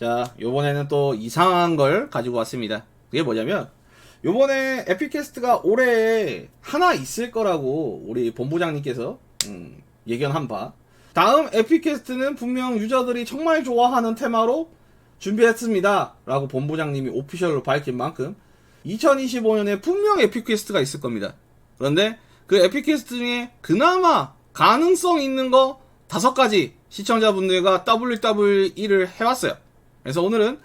자, 요번에는 또 이상한 걸 가지고 왔습니다. 그게 뭐냐면, 요번에 에픽캐스트가 올해 하나 있을 거라고 우리 본부장님께서, 음, 예견한 바. 다음 에픽캐스트는 분명 유저들이 정말 좋아하는 테마로 준비했습니다. 라고 본부장님이 오피셜로 밝힌 만큼, 2025년에 분명 에픽캐스트가 있을 겁니다. 그런데 그 에픽캐스트 중에 그나마 가능성 있는 거 다섯 가지 시청자분들과 WW1을 해왔어요. 그래서 오늘은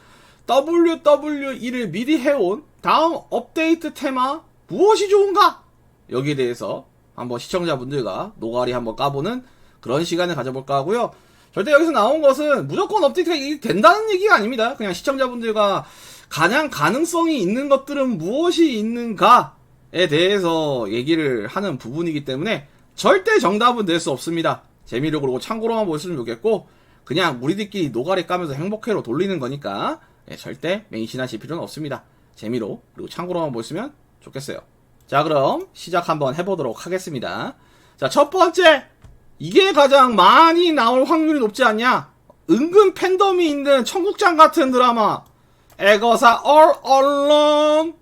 WW1을 미리 해온 다음 업데이트 테마 무엇이 좋은가? 여기에 대해서 한번 시청자분들과 노가리 한번 까보는 그런 시간을 가져볼까 하고요. 절대 여기서 나온 것은 무조건 업데이트가 이- 된다는 얘기가 아닙니다. 그냥 시청자분들과 가장 가능성이 있는 것들은 무엇이 있는가에 대해서 얘기를 하는 부분이기 때문에 절대 정답은 낼수 없습니다. 재미로 그러고 참고로만 보시면 좋겠고 그냥 우리들끼리 노가리 까면서 행복해로 돌리는 거니까 예, 절대 맹신하실 필요는 없습니다. 재미로 그리고 참고로만 보시면 좋겠어요. 자 그럼 시작 한번 해보도록 하겠습니다. 자 첫 번째 이게 가장 많이 나올 확률이 높지 않냐? 은근 팬덤이 있는 청국장 같은 드라마 애거사 all alone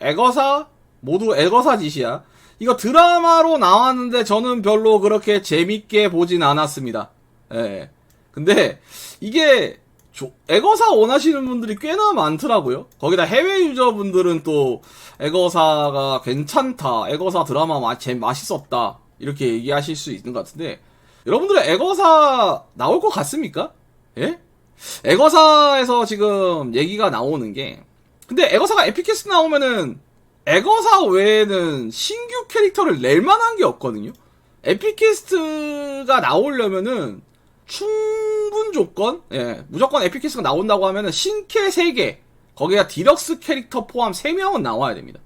애거사 모두 애거사 짓이야. 이거 드라마로 나왔는데 저는 별로 그렇게 재밌게 보진 않았습니다. 예. 근데 이게 조- 애거사 원하시는 분들이 꽤나 많더라고요. 거기다 해외 유저분들은 또 애거사가 괜찮다. 애거사 드라마 마, 재, 맛있었다. 이렇게 얘기하실 수 있는 것 같은데 여러분들은 애거사 나올 것 같습니까? 예? 애거사에서 지금 얘기가 나오는 게 근데 애거사가 에픽캐스트 나오면은 애거사 외에는 신규 캐릭터를 낼 만한 게 없거든요. 에픽캐스트가 나오려면은 충분 조건, 예, 무조건 에픽캐스트가 나온다고 하면은 신캐 3개, 거기다 디럭스 캐릭터 포함 3명은 나와야 됩니다.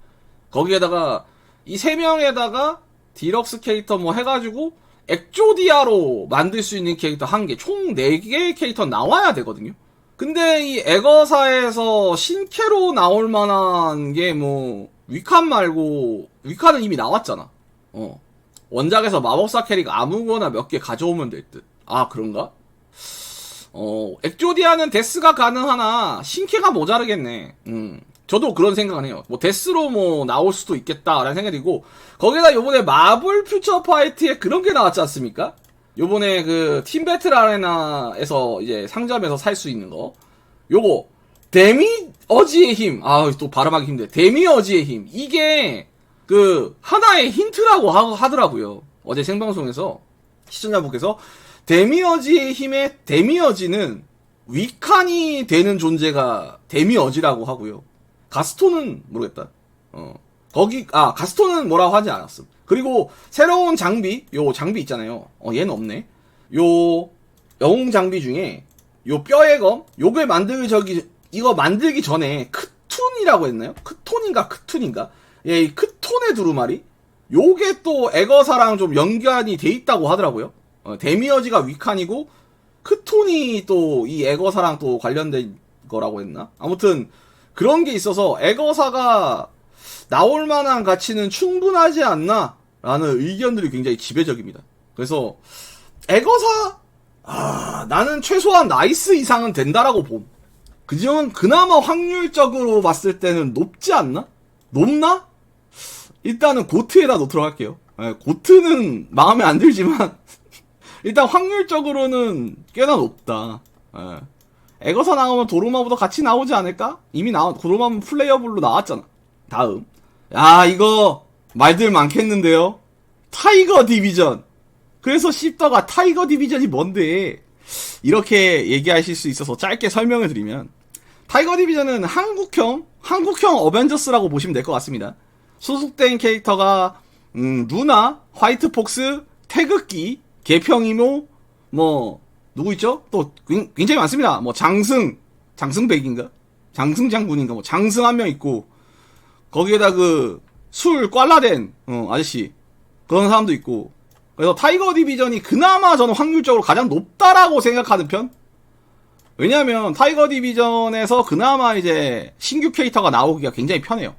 거기에다가 이 3명에다가 디럭스 캐릭터 뭐 해가지고 엑조디아로 만들 수 있는 캐릭터 한 개, 총 4개의 캐릭터 나와야 되거든요. 근데 이 에거사에서 신캐로 나올 만한 게 뭐 위칸 말고 위칸은 이미 나왔잖아. 어. 원작에서 마법사 캐릭 아무거나 몇 개 가져오면 될 듯. 아, 그런가? 어, 엑조디아는 데스가 가능하나 신캐가 모자르겠네. 음. 저도 그런 생각을 해요. 뭐 데스로 뭐 나올 수도 있겠다라는 생각이고 거기다 요번에 마블 퓨처 파이트에 그런 게 나왔지 않습니까? 요번에 그 팀 배틀 아레나에서 이제 상점에서 살 수 있는 거. 요거 데미어지의 힘. 아, 또 발음하기 힘들어. 데미어지의 힘. 이게 그 하나의 힌트라고 하, 하더라고요. 어제 생방송에서 시청자분께서 데미어지의 힘의 데미어지는 위칸이 되는 존재가 데미어지라고 하고요. 가스톤은 모르겠다. 어. 거기 아 가스톤은 뭐라고 하지 않았음. 그리고 새로운 장비 요 장비 있잖아요. 어 얘는 없네. 요 영웅 장비 중에 요 뼈의 검 요걸 만들기 저기 이거 만들기 전에 크툰이라고 했나요? 크톤인가 크툰인가? 예, 이 크톤의 두루마리 요게 또 에거사랑 좀 연관이 돼 있다고 하더라고요. 어, 데미어지가 위칸이고 크톤이 또 이 에거사랑 또 관련된 거라고 했나? 아무튼 그런 게 있어서 에거사가 나올 만한 가치는 충분하지 않나? 라는 의견들이 굉장히 지배적입니다. 그래서 에거사 아, 나는 최소한 나이스 이상은 된다라고 봄. 그지만 그나마 확률적으로 봤을 때는 높지 않나? 높나? 일단은 고트에다 놓도록 할게요. 예, 고트는 마음에 안 들지만 일단 확률적으로는 꽤나 높다. 예. 에거사 나오면 도르마보다 같이 나오지 않을까? 이미 나온 도르마는 플레이어블로 나왔잖아. 다음. 야 이거 말들 많겠는데요. 타이거 디비전. 그래서 씹다가 타이거 디비전이 뭔데? 이렇게 얘기하실 수 있어서 짧게 설명을 드리면 타이거 디비전은 한국형 한국형 어벤져스라고 보시면 될 것 같습니다. 소속된 캐릭터가 음, 루나, 화이트 폭스, 태극기, 개평이모, 뭐 누구 있죠? 또 굉- 굉장히 많습니다. 뭐 장승, 장승백인가? 장승 장군인가? 뭐 장승 한 명 있고 거기에다 그 술 꽐라된 어, 아저씨 그런 사람도 있고 그래서 타이거 디비전이 그나마 저는 확률적으로 가장 높다라고 생각하는 편. 왜냐하면 타이거 디비전에서 그나마 이제 신규 캐릭터가 나오기가 굉장히 편해요.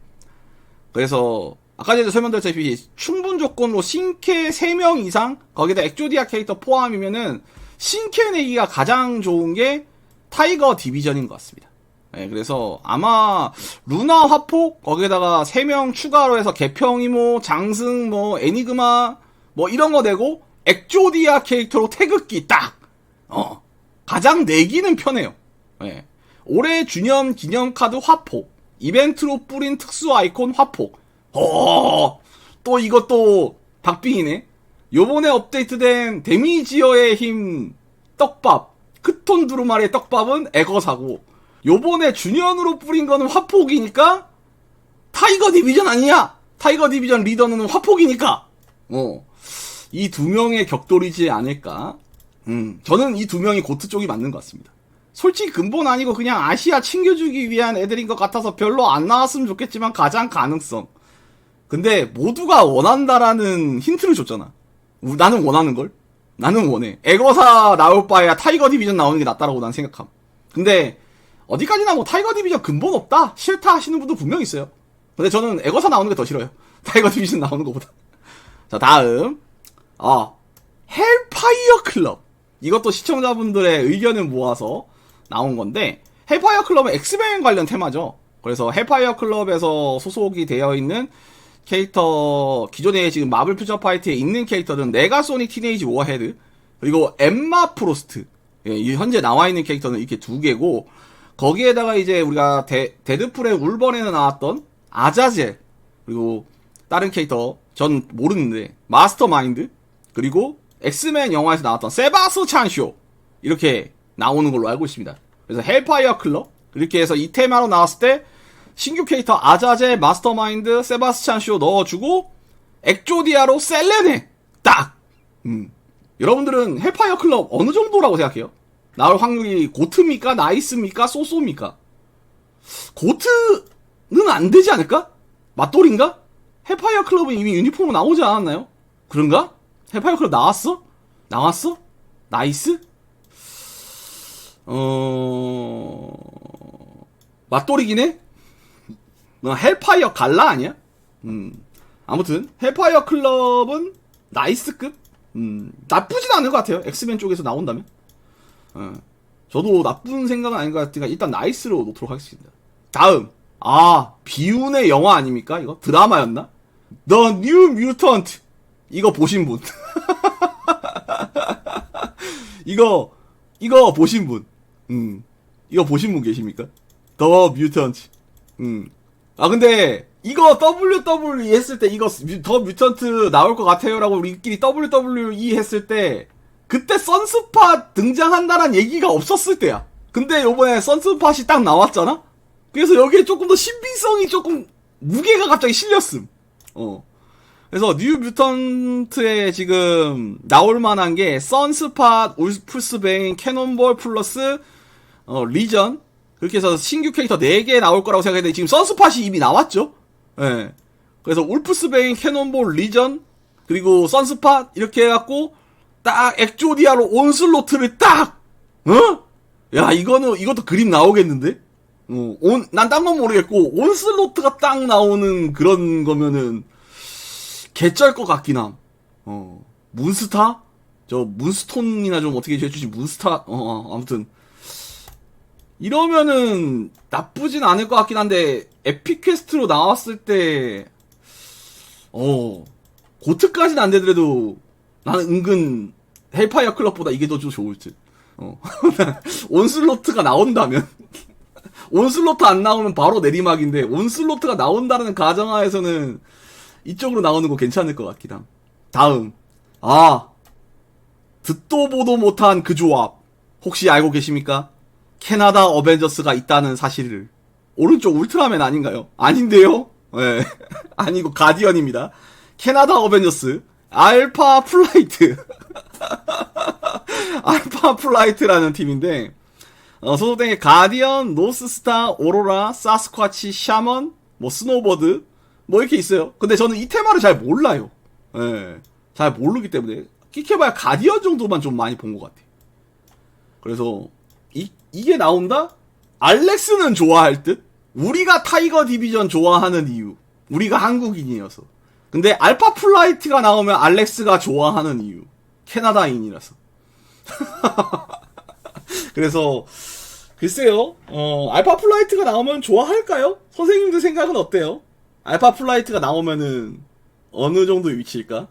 그래서 아까 전에 설명드렸다시피 충분 조건으로 신캐 3명 이상 거기다 엑조디아 캐릭터 포함이면은 신캐 내기가 가장 좋은 게 타이거 디비전인 것 같습니다. 예, 그래서 아마 루나 화폭 거기에다가 3명 추가로 해서 개평 이모, 장승 뭐 애니그마 뭐 이런 거 되고 엑조디아 캐릭터로 태극기 딱 어. 가장 내기는 편해요. 예. 올해 주년 기념 카드 화폭 이벤트로 뿌린 특수 아이콘 화폭 어. 또 이것도 박빙이네. 요번에 업데이트된 데미지어의 힘 떡밥 크톤 두루마리의 떡밥은 에거사고 요번에 주년으로 뿌린 거는 화폭이니까 타이거 디비전 아니냐? 타이거 디비전 리더는 화폭이니까 어. 이 두 명의 격돌이지 않을까? 음, 저는 이 두 명이 고트 쪽이 맞는 것 같습니다. 솔직히 근본 아니고 그냥 아시아 챙겨주기 위한 애들인 것 같아서 별로 안 나왔으면 좋겠지만 가장 가능성. 근데 모두가 원한다라는 힌트를 줬잖아. 우- 나는 원하는 걸. 나는 원해. 에거사 나올 바에야 타이거 디비전 나오는 게 낫다라고 난 생각함. 근데 어디까지나 뭐 타이거 디비전 근본 없다 싫다 하시는 분도 분명 있어요. 근데 저는 에거사 나오는 게 더 싫어요. 타이거 디비전 나오는 것보다. 자 다음 아 헬파이어 클럽 이것도 시청자분들의 의견을 모아서 나온 건데 헬파이어 클럽은 엑스맨 관련 테마죠. 그래서 헬파이어 클럽에서 소속이 되어 있는 캐릭터 기존에 지금 마블 퓨처 파이트에 있는 캐릭터들은 네가소닉 티네이지 워헤드 그리고 엠마 프로스트 예, 이 현재 나와 있는 캐릭터는 이렇게 두 개고 거기에다가 이제 우리가 데, 데드풀의 울버에는 나왔던 아자젤 그리고 다른 캐릭터 전 모르는데 마스터마인드 그리고 엑스맨 영화에서 나왔던 세바스 찬쇼 이렇게 나오는 걸로 알고 있습니다. 그래서 헬파이어 클럽 이렇게 해서 이 테마로 나왔을 때 신규 캐릭터 아자젤 마스터마인드 세바스찬 쇼 넣어주고 엑조디아로 셀레네 딱. 음. 여러분들은 헬파이어 클럽 어느 정도라고 생각해요? 나올 확률이 고트입니까 나이스입니까 소소입니까? 고트는 안 되지 않을까? 맞돌인가? 헬파이어 클럽은 이미 유니폼으로 나오지 않았나요? 그런가? 헬파이어 클럽 나왔어? 나왔어? 나이스? 어... 맞돌이긴 해? 너 헬파이어 갈라 아니야? 음. 아무튼 헬파이어 클럽은 나이스급? 음. 나쁘진 않은 것 같아요. 엑스맨 쪽에서 나온다면. 어. 저도 나쁜 생각은 아닌 것 같으니까 일단 나이스로 놓도록 하겠습니다. 다음. 아, 비운의 영화 아닙니까? 이거 드라마였나? The New Mutant. 이거 보신 분. 이거 이거 보신 분. 음. 이거 보신 분 계십니까? 더 뮤턴트. 음. 아 근데 이거 WWE 했을 때 이거 뮤- 더 뮤턴트 나올 것 같아요라고 우리끼리 WWE 했을 때 그때 선스팟 등장한다는 얘기가 없었을 때야. 근데 요번에 선스팟이 딱 나왔잖아? 그래서 여기에 조금 더 신빙성이 조금 무게가 갑자기 실렸음. 어. 그래서 뉴 뮤턴트에 지금 나올 만한 게 선스팟, 울프스베인, 캐논볼 플러스 어, 리전 그렇게 해서 신규 캐릭터 4개 나올 거라고 생각했는데 지금 선스팟이 이미 나왔죠? 예. 그래서 울프스베인, 캐논볼, 리전 그리고 선스팟 이렇게 해갖고 딱 엑조디아로 온슬로트를 딱 어? 야 이거는 이것도 그림 나오겠는데? 어, 온, 난 딴 건 모르겠고 온슬로트가 딱 나오는 그런 거면은 개쩔 것 같긴 함. 어, 문스타? 저 문스톤이나 좀 어떻게 해주지 문스타? 어, 어, 아무튼 이러면은 나쁘진 않을 것 같긴 한데 에픽 퀘스트로 나왔을 때 어, 고트까지는 안 되더라도 나는 은근 헬파이어 클럽보다 이게 더좀 좋을 듯. 어. 온슬로트가 나온다면 온슬로트 안 나오면 바로 내리막인데 온슬로트가 나온다는 가정하에서는 이쪽으로 나오는 거 괜찮을 것 같긴 함. 다음. 아. 듣도 보도 못한 그 조합. 혹시 알고 계십니까? 캐나다 어벤져스가 있다는 사실을. 오른쪽 울트라맨 아닌가요? 아닌데요? 예. 아니고 가디언입니다. 캐나다 어벤져스. 알파 플라이트. 알파 플라이트라는 팀인데, 어, 소속된 게 가디언, 노스스타, 오로라, 사스쿼치, 샤먼, 뭐 스노버드, 뭐 이렇게 있어요. 근데 저는 이 테마를 잘 몰라요. 예. 잘 모르기 때문에 끼켜봐야 가디언 정도만 좀 많이 본 것 같아. 그래서 이 이게 나온다? 알렉스는 좋아할 듯. 우리가 타이거 디비전 좋아하는 이유. 우리가 한국인이어서. 근데 알파 플라이트가 나오면 알렉스가 좋아하는 이유. 캐나다인이라서. 그래서 글쎄요, 어, 알파 플라이트가 나오면 좋아할까요? 선생님들 생각은 어때요? 알파 플라이트가 나오면은 어느 정도 위치일까?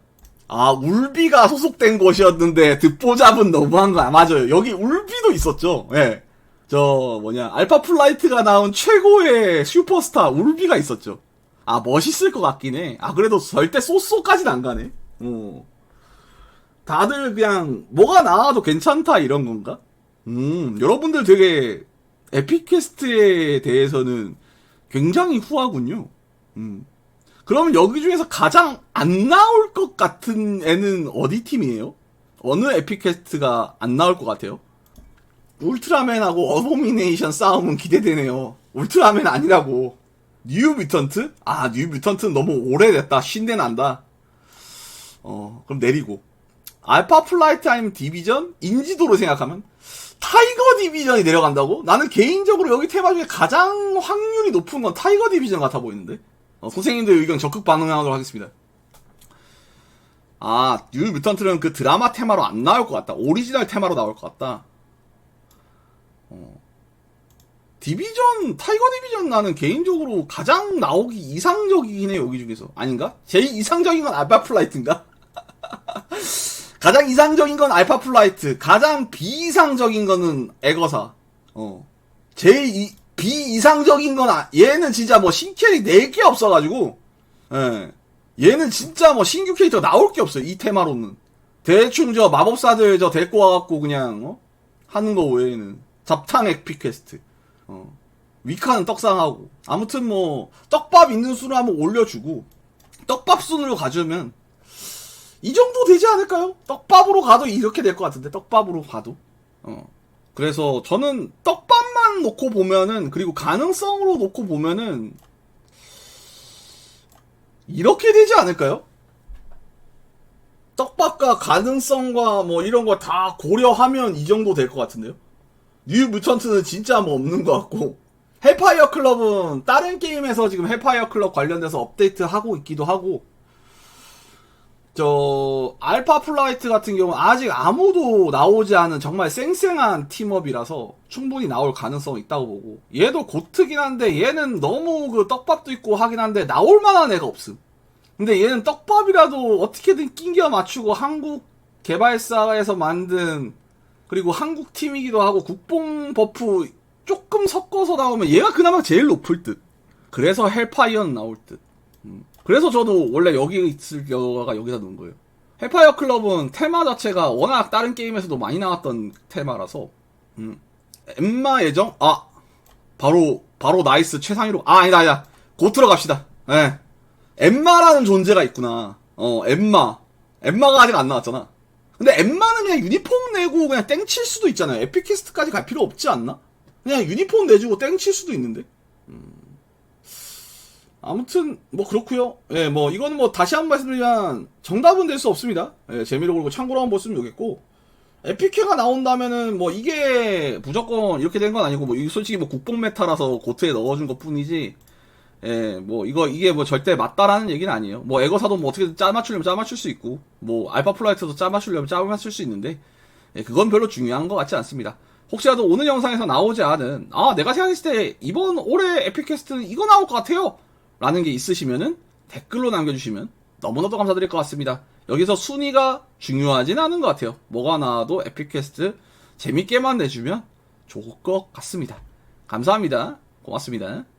아, 울비가 소속된 곳이었는데 듣보잡은 너무한 거야. 맞아요. 여기 울비도 있었죠. 예. 저 뭐냐 알파 플라이트가 나온 최고의 슈퍼스타 울비가 있었죠. 아 멋있을 것 같긴 해. 아 그래도 절대 쏘쏘까지는 안 가네. 어. 다들 그냥 뭐가 나와도 괜찮다 이런 건가? 음 여러분들 되게 에픽퀘스트에 대해서는 굉장히 후하군요. 음. 그러면 여기 중에서 가장 안 나올 것 같은 애는 어디 팀이에요? 어느 에픽퀘스트가 안 나올 것 같아요? 울트라맨하고 어보미네이션 싸움은 기대되네요. 울트라맨 아니라고. 뉴 뮤턴트? 아, 뉴 뮤턴트는 너무 오래됐다. 신내 난다. 어, 그럼 내리고. 알파 플라이트 아니면 디비전? 인지도로 생각하면? 타이거 디비전이 내려간다고? 나는 개인적으로 여기 테마 중에 가장 확률이 높은 건 타이거 디비전 같아 보이는데? 어, 선생님들 의견 적극 반응하도록 하겠습니다. 아, 뉴 뮤턴트는 그 드라마 테마로 안 나올 것 같다. 오리지널 테마로 나올 것 같다. 디비전, 타이거 디비전 나는 개인적으로 가장 나오기 이상적이긴 해, 여기 중에서. 아닌가? 제일 이상적인 건 알파 플라이트인가? 가장 이상적인 건 알파 플라이트. 가장 비이상적인 거는 에거사. 어. 제일 이, 비이상적인 건, 아, 얘는 진짜 뭐 신캐릭 4개 없어가지고, 예. 얘는 진짜 뭐 신규 캐릭터 나올 게 없어요, 이 테마로는. 대충 저 마법사들 저 데리고 와갖고 그냥, 어? 하는 거 외에는. 잡탕 에픽 퀘스트. 어. 위카는 떡상하고. 아무튼 뭐, 떡밥 있는 수로 한번 올려주고, 떡밥 순으로 가주면, 이 정도 되지 않을까요? 떡밥으로 가도 이렇게 될 것 같은데, 떡밥으로 가도. 어. 그래서 저는 떡밥만 놓고 보면은, 그리고 가능성으로 놓고 보면은, 이렇게 되지 않을까요? 떡밥과 가능성과 뭐 이런 거 다 고려하면 이 정도 될 것 같은데요? 뉴 뮤턴트는 진짜 뭐 없는 것 같고. 헬파이어 클럽은 다른 게임에서 지금 헬파이어 클럽 관련돼서 업데이트 하고 있기도 하고. 저 알파 플라이트 같은 경우는 아직 아무도 나오지 않은 정말 쌩쌩한 팀업이라서 충분히 나올 가능성이 있다고 보고. 얘도 고트긴 한데 얘는 너무 그 떡밥도 있고 하긴 한데 나올 만한 애가 없음. 근데 얘는 떡밥이라도 어떻게든 낑겨 맞추고 한국 개발사에서 만든 그리고 한국 팀이기도 하고 국뽕 버프 조금 섞어서 나오면 얘가 그나마 제일 높을 듯. 그래서 헬파이어는 나올 듯. 음. 그래서 저도 원래 여기 있을 여가 여기다 놓은 거예요. 헬파이어 클럽은 테마 자체가 워낙 다른 게임에서도 많이 나왔던 테마라서 음. 엠마 예정? 아 바로 바로 나이스 최상위로 아 아니다 아니다 곧 들어갑시다. 예. 엠마라는 존재가 있구나. 어 엠마 엠마가 아직 안 나왔잖아. 근데 엠마는 그냥 유니폼 내고 그냥 땡 칠 수도 있잖아요. 에피캐스트까지 갈 필요 없지 않나? 그냥 유니폼 내주고 땡 칠 수도 있는데. 음. 아무튼 뭐 그렇고요. 예, 뭐 이거는 뭐 다시 한번 말씀드리면 정답은 될 수 없습니다. 예, 재미로 그리고 참고로 한번 보시면 좋겠고. 에피케가 나온다면은 뭐 이게 무조건 이렇게 된 건 아니고 뭐 솔직히 뭐 국뽕 메타라서 고트에 넣어준 것 뿐이지. 예, 뭐 이거 이게 뭐 절대 맞다라는 얘기는 아니에요. 뭐 에거사도 뭐 어떻게든 짜 맞추려면 짜 맞출 수 있고, 뭐 알파 플라이트도 짜 맞추려면 짜 맞출 수 있는데, 예, 그건 별로 중요한 것 같지 않습니다. 혹시라도 오늘 영상에서 나오지 않은 아 내가 생각했을 때 이번 올해 에픽캐스트는 이거 나올 것 같아요! 라는 게 있으시면은 댓글로 남겨주시면 너무나도 감사드릴 것 같습니다. 여기서 순위가 중요하진 않은 것 같아요. 뭐가 나와도 에픽캐스트 재밌게만 내주면 좋을 것 같습니다. 감사합니다. 고맙습니다